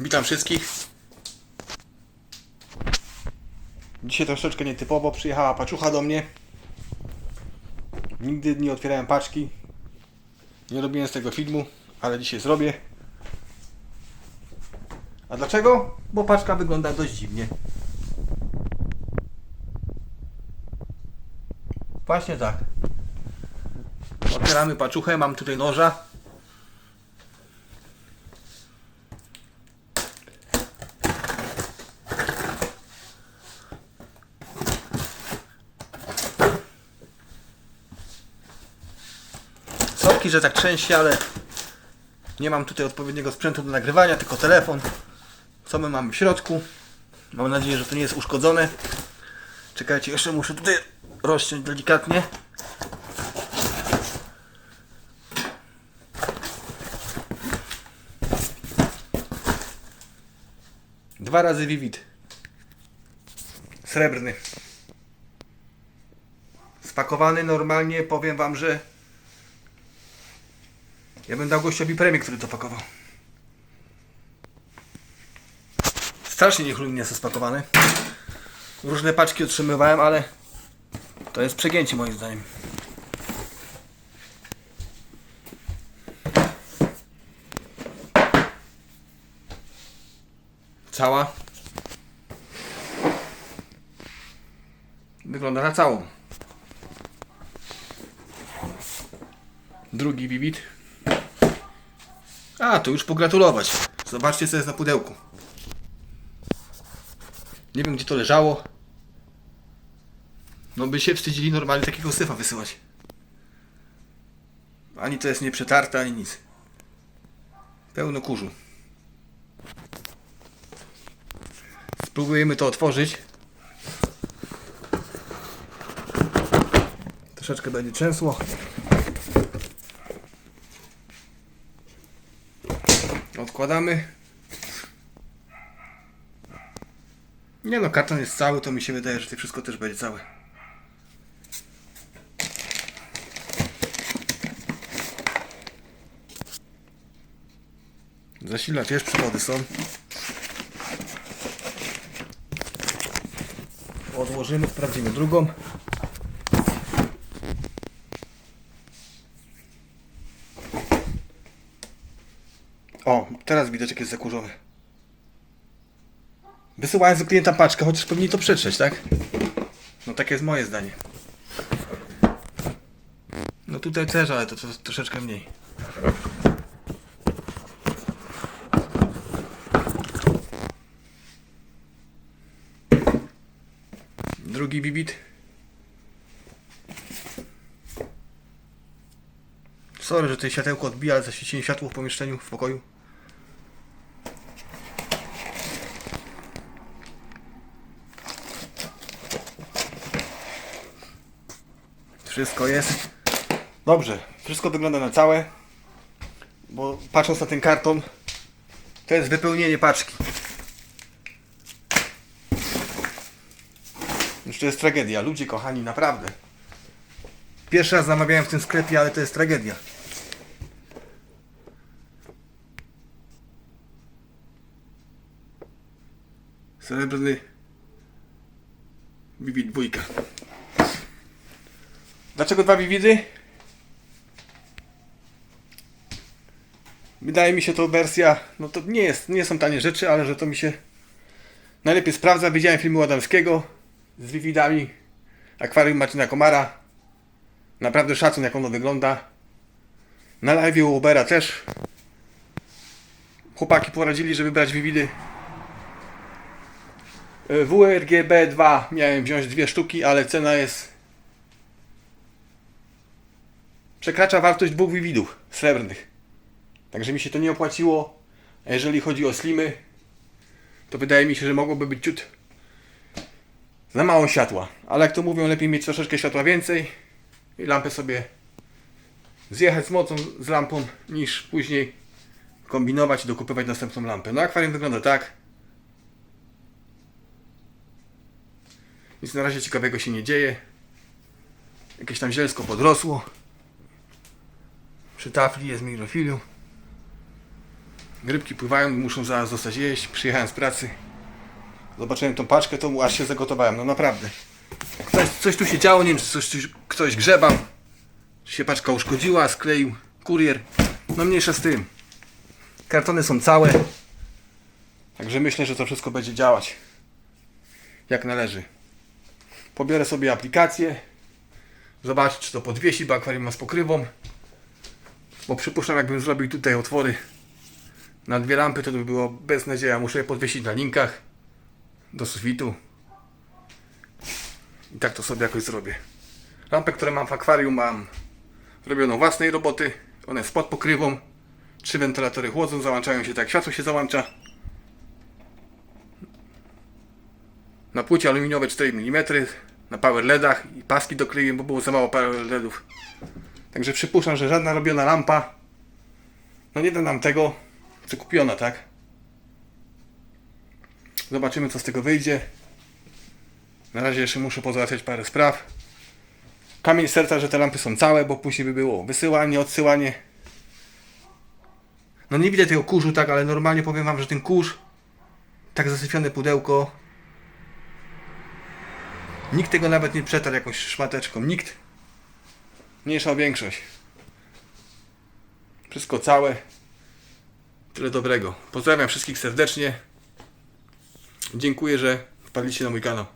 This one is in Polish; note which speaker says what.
Speaker 1: Witam wszystkich. Dzisiaj troszeczkę nietypowo przyjechała paczucha do mnie. Nigdy nie otwierałem paczki. Nie robiłem z tego filmu, ale dzisiaj zrobię. A dlaczego? Bo paczka wygląda dość dziwnie. Właśnie tak. Otwieramy paczuchę, mam tutaj noża. Że tak trzęsie, ale nie mam tutaj odpowiedniego sprzętu do nagrywania, tylko telefon. Co my mamy w środku? Mam nadzieję, że to nie jest uszkodzone. Czekajcie, jeszcze muszę tutaj rozciąć delikatnie. Dwa razy Vivid. Srebrny. Spakowany normalnie, powiem wam, że ja bym dał gościowi premię, który to pakował. Strasznie niechlujnie jest spakowane. Różne paczki otrzymywałem, ale to jest przegięcie moim zdaniem. Cała. Wygląda na całą. Drugi bibit. A, to już pogratulować. Zobaczcie, co jest na pudełku. Nie wiem, gdzie to leżało. No by się wstydzili normalnie takiego syfa wysyłać. Ani to jest nieprzetarte, ani nic. Pełno kurzu. Spróbujemy to otworzyć. Troszeczkę będzie trzęsło. Odkładamy. Nie no, karton jest cały, to mi się wydaje, że to wszystko też będzie całe. Zasilacz jest, przewody są. Odłożymy, sprawdzimy drugą. O, teraz widać jak jest zakurzone. Wysyłając do klienta paczkę, chociaż powinni to przetrzeć, tak? No takie jest moje zdanie. No tutaj też, ale to, to troszeczkę mniej. Drugi bibit. Sorry, że tutaj światełko odbija, ale zaświeciłem światło w pomieszczeniu, w pokoju. Wszystko jest. Dobrze, wszystko wygląda na całe. Bo patrząc na ten karton, to jest wypełnienie paczki. Już to jest tragedia. Ludzie kochani, naprawdę. Pierwszy raz zamawiałem w tym sklepie, ale to jest tragedia. Srebrny Vivid dwójka. Dlaczego dwa Vividy? Wydaje mi się to wersja, no to nie jest, nie są tanie rzeczy, ale że to mi się najlepiej sprawdza. Widziałem filmu Adamskiego z Vividami, akwarium Marcina Komara. Naprawdę szacun jak ono wygląda. Na live u Ubera też. Chłopaki poradzili, żeby brać Vividy. E, WRGB 2 miałem wziąć dwie sztuki, ale cena jest przekracza wartość dwóch Vividów srebrnych. Także mi się to nie opłaciło. A jeżeli chodzi o slimy, to wydaje mi się, że mogłoby być ciut za mało światła. Ale jak to mówią, lepiej mieć troszeczkę światła więcej i lampę sobie zjechać z mocą z lampą, niż później kombinować i dokupywać następną lampę. No akwarium wygląda tak. Nic na razie ciekawego się nie dzieje. Jakieś tam zielsko podrosło. Przy tafli jest mikrofilium. Rybki pływają, muszą zaraz zostać jeść. Przyjechałem z pracy. Zobaczyłem tą paczkę, to aż się zagotowałem. No naprawdę. Coś, coś tu się działo, nie wiem, czy coś, coś, ktoś grzebał. Czy się paczka uszkodziła, skleił kurier. No mniejsza z tym. Kartony są całe. Także myślę, że to wszystko będzie działać. Jak należy. Pobiorę sobie aplikację. Zobaczę, czy to podwiesi, bo akwarium ma z pokrywą. Bo przypuszczam, jakbym zrobił tutaj otwory na dwie lampy, to by było beznadzieja. Muszę je podwiesić na linkach do sufitu. I tak to sobie jakoś zrobię. Lampę, które mam w akwarium, mam robioną własnej roboty. One jest pod pokrywą. Trzy wentylatory chłodzą, załączają się tak, światło się załącza. Na płycie aluminiowej 4 mm, na power LEDach i paski dokleiłem, bo było za mało power LEDów. Także przypuszczam, że żadna robiona lampa no nie da nam tego, co kupiona, tak? Zobaczymy, co z tego wyjdzie. Na razie jeszcze muszę pozałatwiać parę spraw. Kamień serca, że te lampy są całe, bo później by było wysyłanie, odsyłanie. No nie widzę tego kurzu tak, ale normalnie powiem wam, że ten kurz, tak zasypione pudełko, nikt tego nawet nie przetarł jakąś szmateczką, nikt. Mniejsza większość. Wszystko całe. Tyle dobrego. Pozdrawiam wszystkich serdecznie. Dziękuję, że wpadliście na mój kanał.